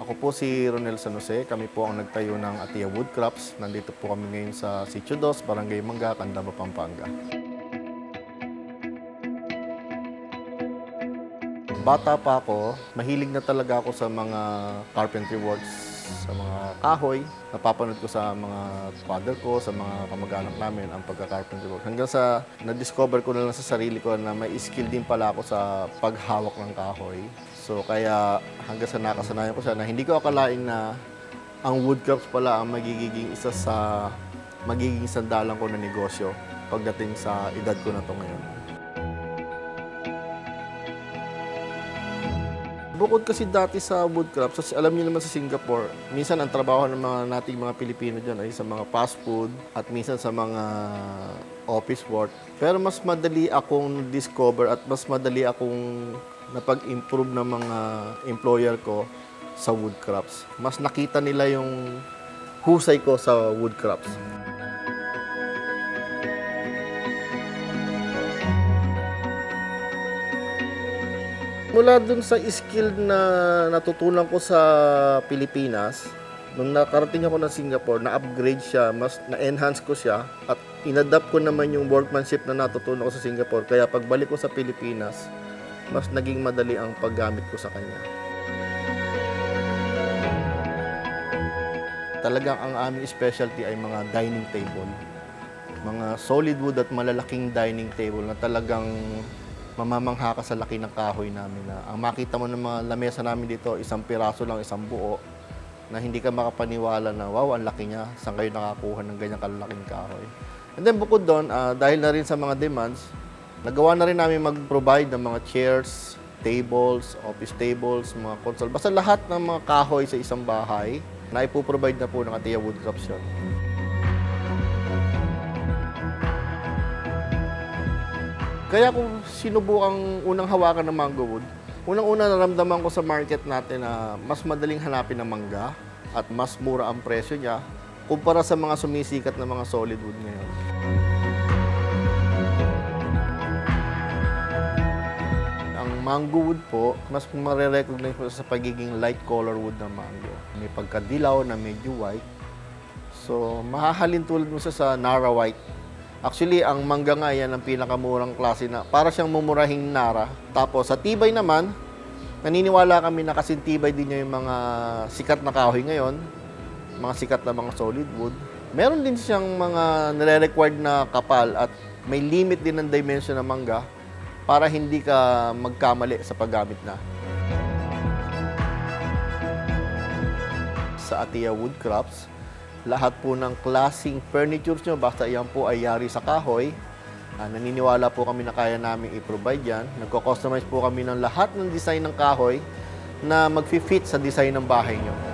Ako po si Ronel San Jose. Kami po ang nagtayo ng Atia Woodcrafts. Nandito po kami ngayon sa Sitio Dos, Barangay Mangga, Candaba, Pampanga. Bata pa ako, mahilig na talaga ako sa mga carpentry works, sa mga kahoy. Napapanood ko sa mga father ko, sa mga kamag-anak namin ang pagka-carpentry work. Hanggang sa na-discover ko na lang sa sarili ko na may skill din pala ako sa paghawak ng kahoy. So kaya hanggang sa nakasanayan ko siya na hindi ko akalain na ang woodcrafts pala ang magiging isa sa magiging sandalan ko na negosyo pagdating sa edad ko na to ngayon. Bukod kasi dati sa woodcraft, so alam niyo naman sa Singapore, minsan ang trabaho ng mga nating mga Pilipino dyan ay sa mga fast food at minsan sa mga office work. Pero mas madali akong discover at mas madali akong napag-improve ng mga employer ko sa woodcrafts. Mas nakita nila yung husay ko sa woodcrafts. Mula dun sa skill na natutunan ko sa Pilipinas, nung nakarating ako ng Singapore, na-upgrade siya, mas na-enhance ko siya, at inadapt ko naman yung workmanship na natutunan ko sa Singapore. Kaya pagbalik ko sa Pilipinas, mas naging madali ang paggamit ko sa kanya. Talagang ang aming specialty ay mga dining table. Mga solid wood at malalaking dining table na talagang mamamangha ka sa laki ng kahoy namin na ang makita mo ng mga lamesa namin dito, isang piraso lang, isang buo, na hindi ka makapaniwala na, wow, ang laki niya, saan kayo nakakuha ng ganyang kalalaking kahoy. And then bukod doon, ah, dahil na rin sa mga demands, nagawa na rin namin mag-provide ng mga chairs, tables, office tables, mga console. Basta lahat ng mga kahoy sa isang bahay, na ipoprovide na po ng Atia Woodcrafts yun. Kaya kung sinubukang unang hawakan ng mango wood, unang-una naramdaman ko sa market natin na mas madaling hanapin ng mangga at mas mura ang presyo niya kumpara sa mga sumisikat na mga solid wood ngayon. Mango wood po, mas marirecognize mo sa pagiging light color wood ng mango. May pagkadilaw na medyo white. So, mahahalin tulad mo siya sa Nara white. Actually, ang mangga nga yan ang pinakamurang klase na para siyang mumurahing Nara. Tapos, sa tibay naman, naniniwala kami na kasing din niya yung mga sikat na kahoy ngayon, mga sikat na mga solid wood. Meron din siyang mga nire-required na kapal at may limit din ng dimension ng mangga para hindi ka magkamali sa paggamit na. Sa Atia Woodcrafts, lahat po ng klaseng furnitures nyo, basta yan po ay yari sa kahoy, ah, naniniwala po kami na kaya namin i-provide yan. Nagko-customize po kami ng lahat ng design ng kahoy na mag-fit sa design ng bahay nyo.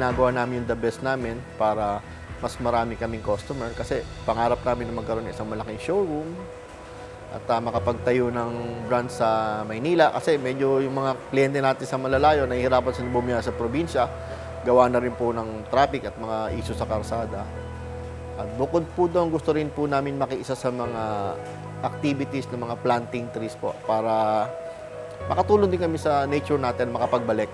ginagawa namin yung the best namin para mas marami kaming customer kasi pangarap namin na magkaroon ng isang malaking showroom at uh, makapagtayo ng brand sa Maynila. Kasi medyo yung mga kliyente natin sa malalayo nahihirapan sa bumiya sa probinsya. Gawa na rin po ng traffic at mga issue sa karsada. At bukod po doon gusto rin po namin makiisa sa mga activities ng mga planting trees po para makatulong din kami sa nature natin makapagbalik